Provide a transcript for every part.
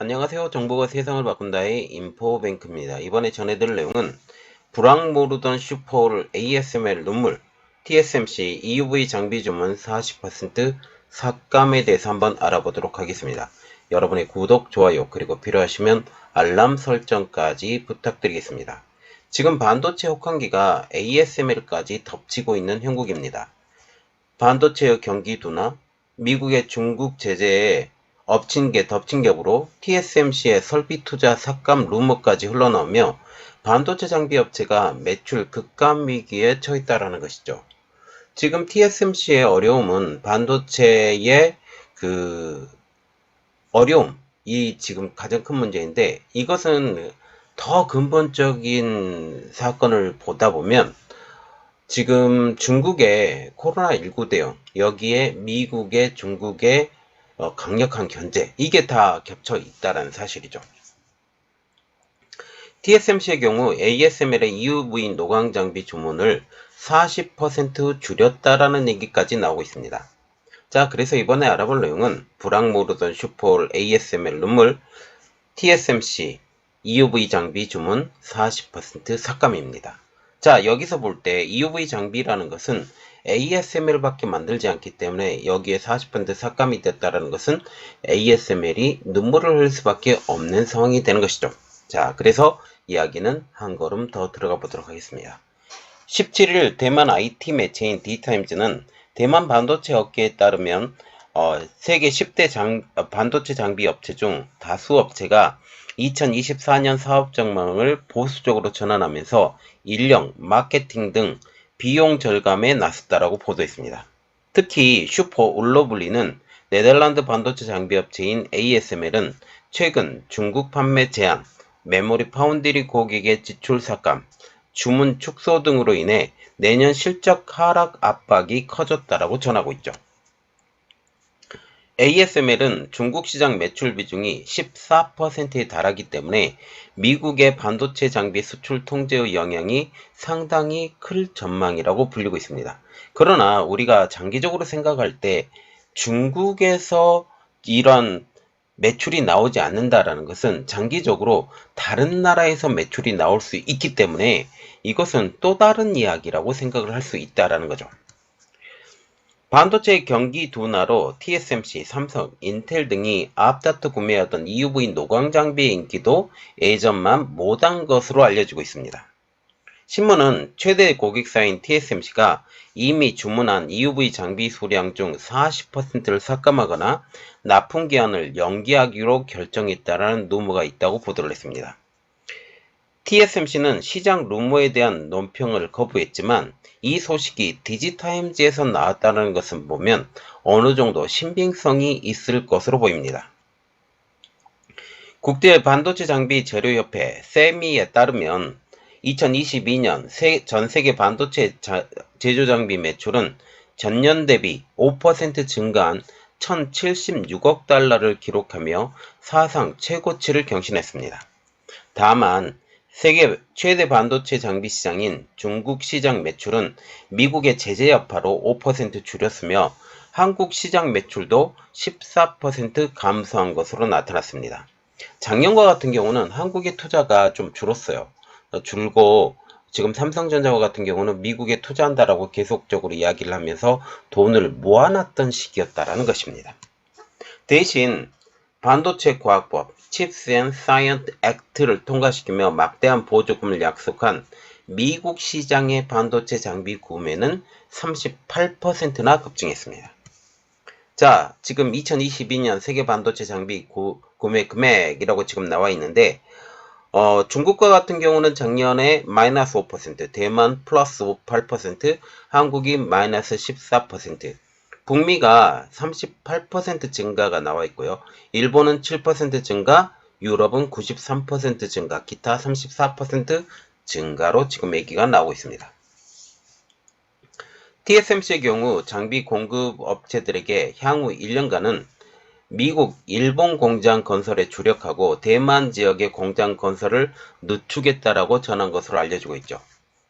안녕하세요. 정보가 세상을 바꾼다의 인포뱅크입니다. 이번에 전해드릴 내용은 불황 모르던 슈퍼홀 ASML 눈물 TSMC EUV 장비 주문 40% 삭감에 대해서 한번 알아보도록 하겠습니다. 여러분의 구독, 좋아요, 그리고 필요하시면 알람 설정까지 부탁드리겠습니다. 지금 반도체 혹한기가 ASML까지 덮치고 있는 형국입니다. 반도체의 경기 둔화, 미국의 중국 제재에 엎친 게 덮친 격으로 TSMC의 설비 투자 삭감 루머까지 흘러나오며 반도체 장비 업체가 매출 급감 위기에 처했다라는 것이죠. 지금 TSMC의 어려움은 반도체의 그 어려움이 지금 가장 큰 문제인데 이것은 더 근본적인 사건을 보다 보면 지금 중국의 코로나19 대응, 여기에 미국의 중국의 어, 강력한 견제, 이게 다 겹쳐 있다는 사실이죠. TSMC의 경우 ASML의 EUV 노광 장비 주문을 40% 줄였다라는 얘기까지 나오고 있습니다. 자, 그래서 이번에 알아볼 내용은 불황 모르던 슈퍼홀 ASML 눈물 TSMC EUV 장비 주문 40% 삭감입니다. 자, 여기서 볼 때 EUV 장비라는 것은 ASML밖에 만들지 않기 때문에 여기에 40% 삭감이 됐다는 것은 ASML이 눈물을 흘릴 수밖에 없는 상황이 되는 것이죠. 자, 그래서 이야기는 한 걸음 더 들어가 보도록 하겠습니다. 17일 대만 IT 매체인 D타임즈는 대만 반도체 업계에 따르면 어, 세계 10대 장, 어, 반도체 장비 업체 중 다수 업체가 2024년 사업 전망을 보수적으로 전환하면서 인력, 마케팅 등 비용 절감에 나섰다라고 보도했습니다. 특히 슈퍼 울로 불리는 네덜란드 반도체 장비 업체인 ASML은 최근 중국 판매 제한, 메모리 파운드리 고객의 지출 삭감, 주문 축소 등으로 인해 내년 실적 하락 압박이 커졌다라고 전하고 있죠. ASML은 중국 시장 매출 비중이 14%에 달하기 때문에 미국의 반도체 장비 수출 통제의 영향이 상당히 클 전망이라고 불리고 있습니다. 그러나 우리가 장기적으로 생각할 때 중국에서 이런 매출이 나오지 않는다라는 것은 장기적으로 다른 나라에서 매출이 나올 수 있기 때문에 이것은 또 다른 이야기라고 생각을 할 수 있다라는 거죠. 반도체 경기 둔화로 TSMC, 삼성, 인텔 등이 앞다투 구매하던 EUV 노광 장비의 인기도 예전만 못한 것으로 알려지고 있습니다. 신문은 최대 고객사인 TSMC가 이미 주문한 EUV 장비 수량 중 40%를 삭감하거나 납품 기한을 연기하기로 결정했다라는 루머가 있다고 보도를 했습니다. TSMC는 시장 루머에 대한 논평을 거부했지만 이 소식이 디지타임즈에서 나왔다는 것을 보면 어느 정도 신빙성이 있을 것으로 보입니다. 국제 반도체 장비 재료협회 세미에 따르면 2022년 전 세계 반도체 제조 장비 매출은 전년 대비 5% 증가한 1076억 달러를 기록하며 사상 최고치를 경신했습니다. 다만 세계 최대 반도체 장비 시장인 중국 시장 매출은 미국의 제재 여파로 5% 줄였으며 한국 시장 매출도 14% 감소한 것으로 나타났습니다. 작년과 같은 경우는 한국의 투자가 좀 줄었어요. 줄고 지금 삼성전자와 같은 경우는 미국에 투자한다라고 계속적으로 이야기를 하면서 돈을 모아놨던 시기였다라는 것입니다. 대신 반도체 과학법 Chips and Science Act를 통과시키며 막대한 보조금을 약속한 미국 시장의 반도체 장비 구매는 38%나 급증했습니다. 자, 지금 2022년 세계 반도체 장비 구, 구매 금액이라고 지금 나와 있는데 어, 중국과 같은 경우는 작년에 마이너스 5%, 대만 플러스 8%, 한국이 마이너스 14%, 북미가 38% 증가가 나와 있고요. 일본은 7% 증가, 유럽은 93% 증가, 기타 34% 증가로 지금 얘기가 나오고 있습니다. TSMC의 경우 장비 공급 업체들에게 향후 1년간은 미국, 일본 공장 건설에 주력하고 대만 지역의 공장 건설을 늦추겠다라고 전한 것으로 알려지고 있죠.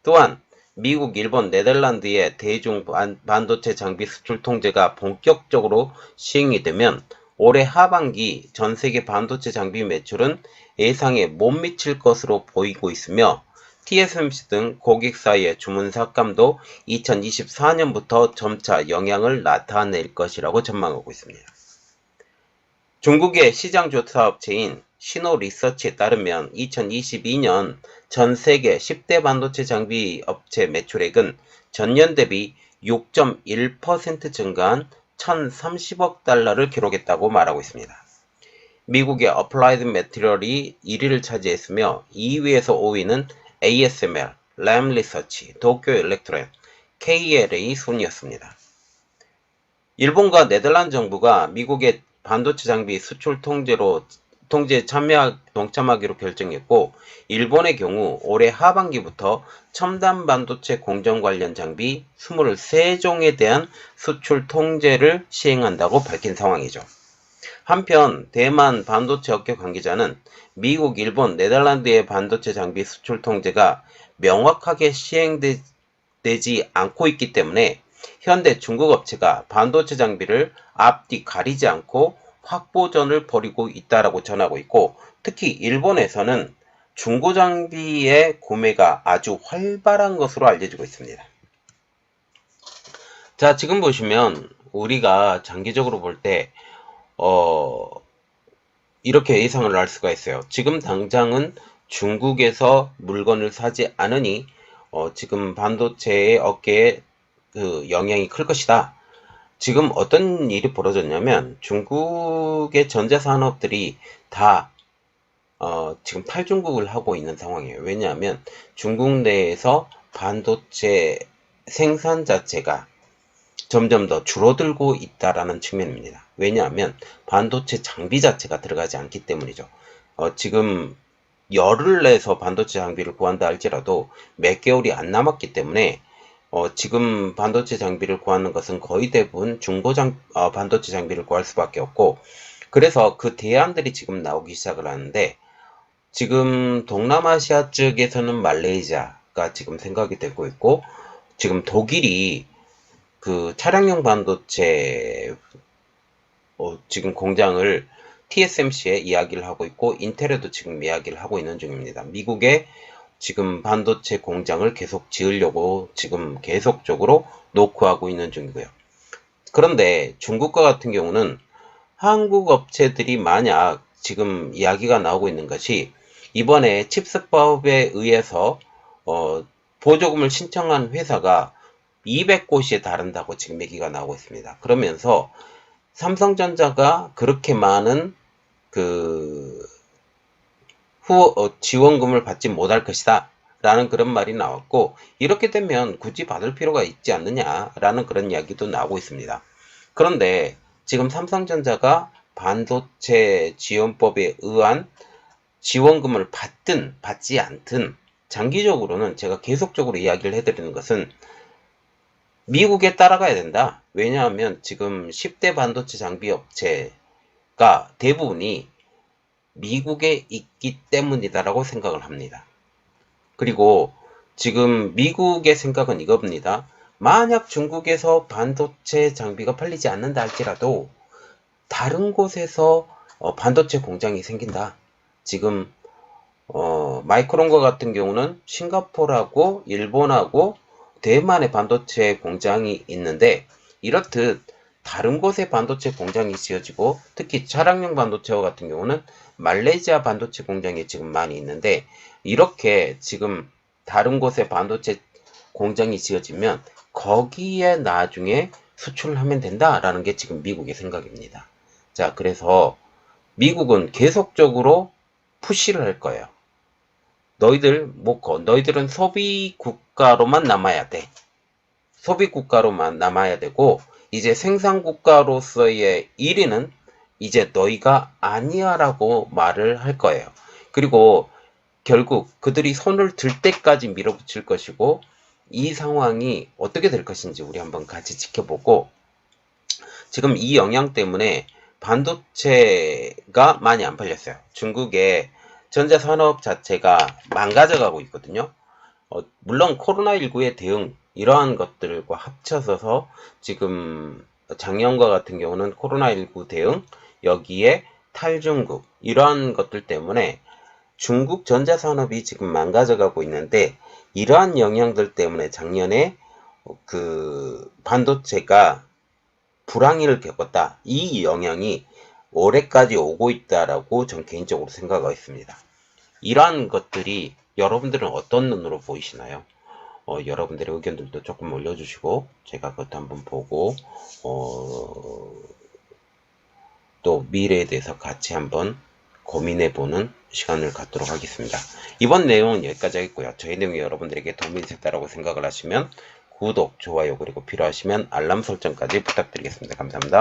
또한 미국, 일본, 네덜란드의 대중 반도체 장비 수출 통제가 본격적으로 시행이 되면 올해 하반기 전 세계 반도체 장비 매출은 예상에 못 미칠 것으로 보이고 있으며 TSMC 등 고객사의 주문 삭감도 2024년부터 점차 영향을 나타낼 것이라고 전망하고 있습니다. 중국의 시장 조사 업체인 신호 리서치에 따르면 2022년 전 세계 10대 반도체 장비 업체 매출액은 전년 대비 6.1% 증가한 1,030억 달러를 기록했다고 말하고 있습니다. 미국의 어플라이드 매트리얼이 1위를 차지했으며 2위에서 5위는 ASML, 램 리서치, 도쿄 일렉트론, KLA 순이었습니다. 일본과 네덜란드 정부가 미국의 반도체 장비 수출 통제로 통제에 참여 동참하기로 결정했고 일본의 경우 올해 하반기부터 첨단 반도체 공정 관련 장비 23종에 대한 수출 통제를 시행한다고 밝힌 상황이죠. 한편 대만 반도체 업계 관계자는 미국, 일본, 네덜란드의 반도체 장비 수출 통제가 명확하게 시행되지 않고 있기 때문에 현대 중국 업체가 반도체 장비를 앞뒤 가리지 않고 확보전을 벌이고 있다라고 전하고 있고 특히 일본에서는 중고 장비의 구매가 아주 활발한 것으로 알려지고 있습니다. 자, 지금 보시면 우리가 장기적으로 볼 때, 어, 이렇게 예상을 할 수가 있어요. 지금 당장은 중국에서 물건을 사지 않으니, 어, 지금 반도체의 어깨에 그 영향이 클 것이다. 지금 어떤 일이 벌어졌냐면 중국의 전자산업들이 다 어, 지금 탈중국을 하고 있는 상황이에요. 왜냐하면 중국 내에서 반도체 생산 자체가 점점 더 줄어들고 있다라는 측면입니다. 왜냐하면 반도체 장비 자체가 들어가지 않기 때문이죠. 어, 지금 열을 내서 반도체 장비를 구한다 할지라도 몇 개월이 안 남았기 때문에 어, 지금 반도체 장비를 구하는 것은 거의 대부분 중고 장, 어, 반도체 장비를 구할 수밖에 없고, 그래서 그 대안들이 지금 나오기 시작을 하는데, 지금 동남아시아 쪽에서는 말레이시아가 지금 생각이 되고 있고, 지금 독일이 그 차량용 반도체 어, 지금 공장을 TSMC에 이야기를 하고 있고, 인텔에도 지금 이야기를 하고 있는 중입니다. 미국의 지금 반도체 공장을 계속 지으려고 지금 계속적으로 노크하고 있는 중이고요. 그런데 중국과 같은 경우는 한국 업체들이 만약 지금 이야기가 나오고 있는 것이 이번에 칩스법에 의해서 어, 보조금을 신청한 회사가 200곳에 달한다고 지금 얘기가 나오고 있습니다. 그러면서 삼성전자가 그렇게 많은 그 후 어, 지원금을 받지 못할 것이다. 라는 그런 말이 나왔고 이렇게 되면 굳이 받을 필요가 있지 않느냐라는 그런 이야기도 나오고 있습니다. 그런데 지금 삼성전자가 반도체 지원법에 의한 지원금을 받든 받지 않든 장기적으로는 제가 계속적으로 이야기를 해드리는 것은 미국에 따라가야 된다. 왜냐하면 지금 10대 반도체 장비 업체가 대부분이 미국에 있기 때문이다라고 생각을 합니다. 그리고 지금 미국의 생각은 이겁니다. 만약 중국에서 반도체 장비가 팔리지 않는다 할지라도 다른 곳에서 어, 반도체 공장이 생긴다. 지금 어, 마이크론과 같은 경우는 싱가포르하고 일본하고 대만의 반도체 공장이 있는데 이렇듯 다른 곳에 반도체 공장이 지어지고 특히 차량용 반도체와 같은 경우는 말레이시아 반도체 공장이 지금 많이 있는데 이렇게 지금 다른 곳에 반도체 공장이 지어지면 거기에 나중에 수출을 하면 된다라는 게 지금 미국의 생각입니다. 자, 그래서 미국은 계속적으로 푸시를 할 거예요. 너희들 못 거, 너희들은 소비 국가로만 남아야 돼. 소비 국가로만 남아야 되고 이제 생산 국가로서의 1위는 이제 너희가 아니야라고 말을 할 거예요. 그리고 결국 그들이 손을 들 때까지 밀어붙일 것이고 이 상황이 어떻게 될 것인지 우리 한번 같이 지켜보고 지금 이 영향 때문에 반도체가 많이 안 팔렸어요. 중국의 전자산업 자체가 망가져가고 있거든요. 어, 물론 코로나19의 대응 이러한 것들과 합쳐서 지금 작년과 같은 경우는 코로나19 대응 여기에 탈중국 이러한 것들 때문에 중국 전자산업이 지금 망가져가고 있는데 이러한 영향들 때문에 작년에 그 반도체가 불황을 겪었다. 이 영향이 올해까지 오고 있다라고 전 개인적으로 생각하고 있습니다. 이러한 것들이 여러분들은 어떤 눈으로 보이시나요? 어, 여러분들의 의견들도 조금 올려주시고 제가 그것도 한번 보고 어, 또 미래에 대해서 같이 한번 고민해보는 시간을 갖도록 하겠습니다. 이번 내용은 여기까지 하겠고요. 저희 내용이 여러분들에게 도움이 됐다고 생각을 하시면 구독, 좋아요 그리고 필요하시면 알람 설정까지 부탁드리겠습니다. 감사합니다.